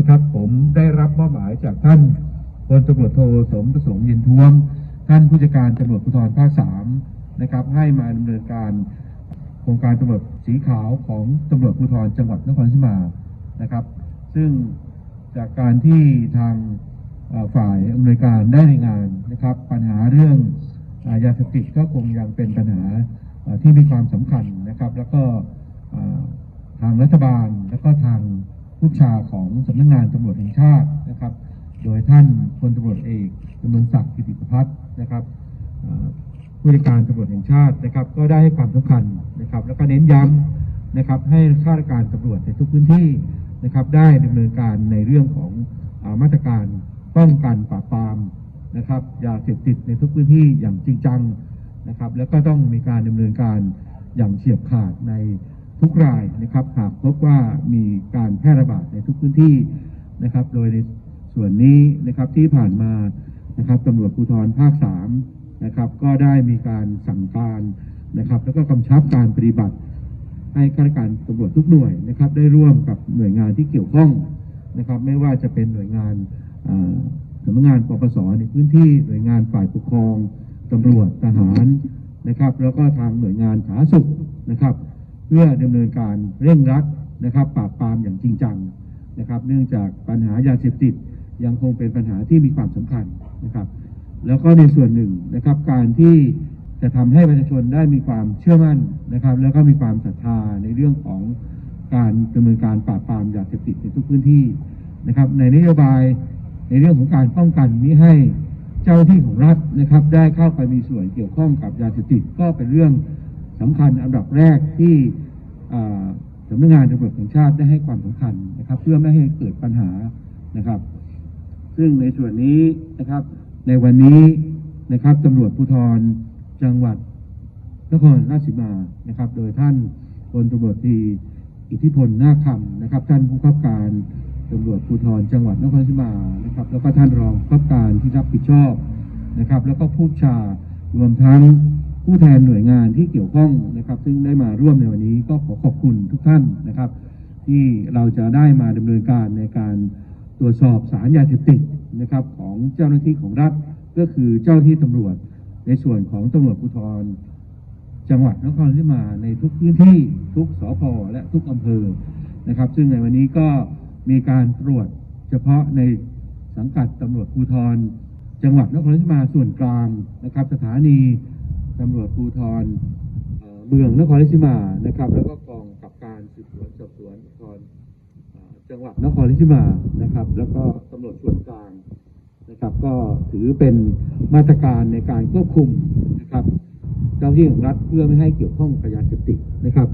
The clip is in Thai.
นะครับ ผมได้รับมอบหมายจากท่านพลตำรวจโทสมประสงค์ย็นท้วม ท่านผู้จัดการตำรวจภูธรภาคสามนะครับ ให้มาดำเนินการโครงการตำรวจสีขาวของตำรวจภูธรจังหวัดนครสีมานะครับ ซึ่งจากการที่ทางฝ่ายอำนวยการได้รายงานนะครับ ปัญหาเรื่องอยาเสพติดก็คงยังเป็นปัญหาที่มีความสำคัญนะครับ แล้วก็ทางรัฐบาลแล้วก็ทาง ผู้ชาของสำนักงานตำรวจแห่งชาตินะครับ โดยท่านพลตำรวจเอกดำรงศักดิ์กิติพัฒน์นะครับผู้จัดการตำรวจแห่งชาตินะครับ ก็ได้ให้ความสำคัญนะครับ แล้วก็เน้นย้ำนะครับ ให้ข้าราชการตำรวจในทุกพื้นที่นะครับ ได้ดำเนินการในเรื่องของมาตรการป้องกันปราบปรามนะครับยาเสพติดในทุกพื้นที่อย่างจริงจังนะครับ แล้วก็ต้องมีการดำเนินการอย่างเฉียบขาดใน ทุกรายนะครับหากพบว่ามีการแพร่ระบาดในทุกพื้นที่นะครับ โดยในส่วนนี้นะครับที่ผ่านมานะครับตำรวจภูธรภาคสามนะครับ ก็ได้มีการสั่งการนะครับ แล้วก็กำชับการปฏิบัติ ให้ข้าราชการตำรวจทุกหน่วยนะครับ ได้ร่วมกับหน่วยงานที่เกี่ยวข้องนะครับ ไม่ว่าจะเป็นหน่วยงานสำนักงานปปสในพื้นที่หน่วยงานฝ่ายปกครองตำรวจทหารนะครับ แล้วก็ทางหน่วยงานสาธารณสุขนะครับ เพื่อดำเนินการเร่งรัดนะครับปราบปรามอย่างจริงจังนะครับ เนื่องจากปัญหายาเสพติดยังคงเป็นปัญหาที่มีความสำคัญนะครับ แล้วก็ในส่วนหนึ่งนะครับการที่จะทำให้ประชาชนได้มีความเชื่อมั่นนะครับ แล้วก็มีความศรัทธาในเรื่องของการดำเนินการปราบปรามยาเสพติดในทุกพื้นที่นะครับ ในนโยบายในเรื่องของการป้องกันนี้ให้เจ้าหน้าที่ของรัฐนะครับ ได้เข้าไปมีส่วนเกี่ยวข้องกับยาเสพติดก็เป็นเรื่อง สำคัญอันดับแรกที่สำนักงานตำรวจแห่งชาติได้ให้ความสำคัญนะครับ เพื่อไม่ให้เกิดปัญหานะครับ ซึ่งในส่วนนี้นะครับ ในวันนี้นะครับตำรวจภูธรจังหวัดนครราชสีมานะครับ โดยท่านพลตำรวจตรีอิทธิพลนาคคำนะครับ ท่านผู้กำกับการตำรวจภูธรจังหวัดนครราชสีมานะครับ แล้วก็ท่านรองผู้กำกับการที่รับผิดชอบนะครับ แล้วก็ผู้ชารวมทั้ง ผู้แทนหน่วยงานที่เกี่ยวข้องนะครับ ซึ่งได้มาร่วมในวันนี้ก็ขอขอบคุณทุกท่านนะครับ ที่เราจะได้มาดำเนินการในการตรวจสอบสารยาเสพติดนะครับ ของเจ้าหน้าที่ของรัฐก็คือเจ้าหน้าที่ตำรวจ ในส่วนของตำรวจภูธรจังหวัดนครราชสีมาในทุกพื้นที่ทุกสพและทุกอำเภอนะครับ ซึ่งในวันนี้ก็มีการตรวจเฉพาะในสังกัดตำรวจภูธร จังหวัดนครราชสีมาส่วนกลางนะครับ สถานี ตำรวจภูธรเมืองนครราชสีมานะครับ แล้วก็กองกับการสืบสวนสอบสวนภูธรจังหวัดนครราชสีมานะครับ แล้วก็ตำรวจส่วนกลางนะครับก็ถือเป็นมาตรการในการควบคุมนะครับเจ้าหน้าที่ของรัฐเพื่อไม่ให้เกี่ยวข้องกับยาเสพติดนะครับ